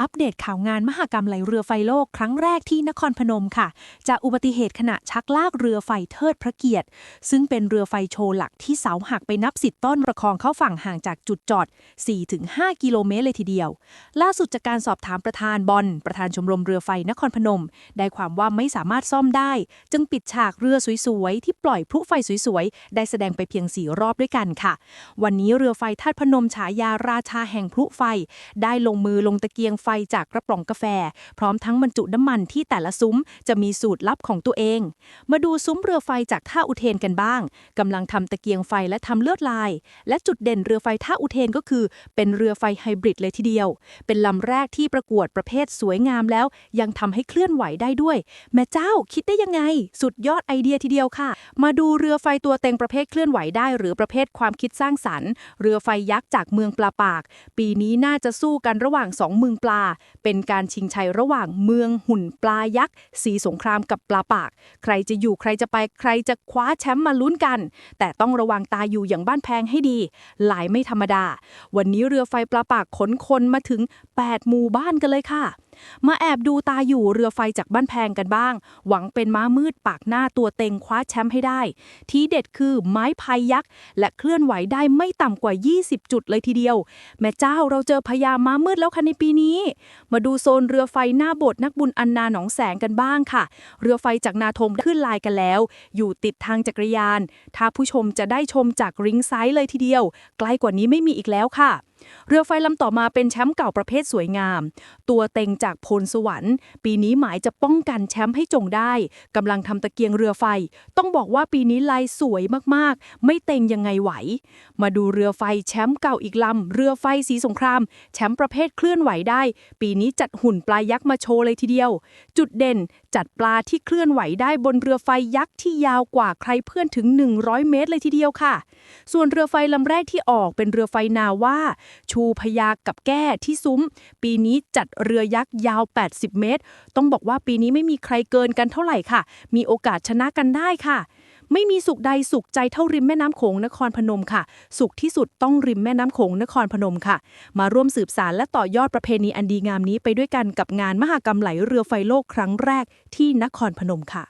อัปเดตข่าวงานมหกรรมไหลเรือไฟโลกครั้งแรกที่นครพนมค่ะ จากอุบัติเหตุขณะชักลากเรือไฟเทิดพระเกียรติ ซึ่งเป็นเรือไฟโชว์หลักที่เสาหักไปนับสิบต้นประคองเข้าฝั่งห่างจากจุดจอด 4-5 กิโลเมตรเลยทีเดียว ล่าสุดจากการสอบถามประธานบอลประธานชมรมเรือไฟนครพนม ได้ความว่าไม่สามารถซ่อมได้ จึงปิดฉากเรือสวยๆที่ปล่อยพลุไฟสวยๆได้แสดงไปเพียงสี่รอบด้วยกันค่ะ วันนี้เรือไฟธาตุพนมฉายาราชาแห่งพลุไฟ ได้ลงมือลงตะเกียงไฟจากกระป๋องกาแฟ พร้อมทั้งบรรจุน้ำมันที่แต่ละซุ้มจะมีสูตรลับของตัวเอง มาดูซุ้มเรือไฟจากท่าอุเทนกันบ้างกำลังทำตะเกียงไฟและทำเลือดลาย และจุดเด่นเรือไฟท่าอุเทนก็คือ เป็นเรือไฟไฮบริดเลยทีเดียว เป็นลำแรกที่ประกวดประเภทสวยงามแล้ว ยังทำให้เคลื่อนไหวได้ด้วย แม่เจ้าคิดได้ยังไง สุดยอดไอเดียทีเดียวค่ะ มาดูเรือไฟตัวเต็งประเภทเคลื่อนไหวได้ หรือประเภทความคิดสร้างสรรค์ เรือไฟยักษ์จากเมืองปลาปาก ปีนี้น่าจะสู้กันระหว่างสองเมืองปลาเป็นการชิงชัยระหว่างเมืองหุ่นปลายักษ์ สีสงครามกับปลาปาก ใครจะอยู่ใครจะไปใครจะคว้าแชมป์มาลุ้นกัน แต่ต้องระวังตาอยู่อย่างบ้านแพงให้ดี หลายไม่ธรรมดา วันนี้เรือไฟปลาปากขนคนมาถึง 8 หมู่บ้านกันเลยค่ะมาแอบดูตาอยู่เรือไฟจากบ้านแพงกันบ้าง หวังเป็นม้ามืดปากหน้าตัวเต็งคว้าแชมป์ให้ได้ ทีเด็ดคือไม้พายยักษ์ และเคลื่อนไหวได้ไม่ต่ำกว่า 20 จุดเลยทีเดียว แม่เจ้าเราเจอพญาม้ามืดแล้วค่ะในปีนี้นี้ มาดูโซนเรือไฟหน้าโบสถ์นักบุญอันนาหนองแสงกันบ้างค่ะ เรือไฟจากนาทมขึ้นลายกันแล้ว อยู่ติดทางจักรยาน ถ้าผู้ชมจะได้ชมจากริงไซด์เลยทีเดียว ใกล้กว่านี้ไม่มีอีกแล้วค่ะ เรือไฟลำต่อมาเป็นแชมป์เก่าประเภทสวยงาม ตัวเต็งจากพลสวรรค์ ปีนี้หมายจะป้องกันแชมป์ให้จงได้กำลังทำตะเกียงเรือไฟ ต้องบอกว่าปีนี้ลายสวยมากๆ ไม่เต็งยังไงไหว มาดูเรือไฟแชมป์เก่าอีกลำเรือไฟสีสงคราม แชมป์ประเภทเคลื่อนไหวได้ ปีนี้จัดหุ่นปลายักษ์มาโชว์เลยทีเดียว จุดเด่นจัดปลาที่เคลื่อนไหวได้บนเรือไฟยักษ์ที่ยาวกว่าใครเพื่อนถึง 100 เมตรเลยทีเดียวค่ะ ส่วนเรือไฟลำแรกที่ออกเป็นเรือไฟนาว่าชูพยากับแก้ที่ซุ้ม ปีนี้จัดเรือยักษ์ยาว 80 เมตร ต้องบอกว่าปีนี้ไม่มีใครเกินกันเท่าไหร่ค่ะ มีโอกาสชนะกันได้ค่ะไม่มีสุขใดสุขใจเท่าริมแม่น้ำโขงนครพนมค่ะ สุขที่สุดต้องริมแม่น้ำโขงนครพนมค่ะ มาร่วมสืบสารและต่อยอดประเพณีอันดีงามนี้ไปด้วยกันกับงานมหกรรมไหลเรือไฟโลกครั้งแรกที่นครพนมค่ะ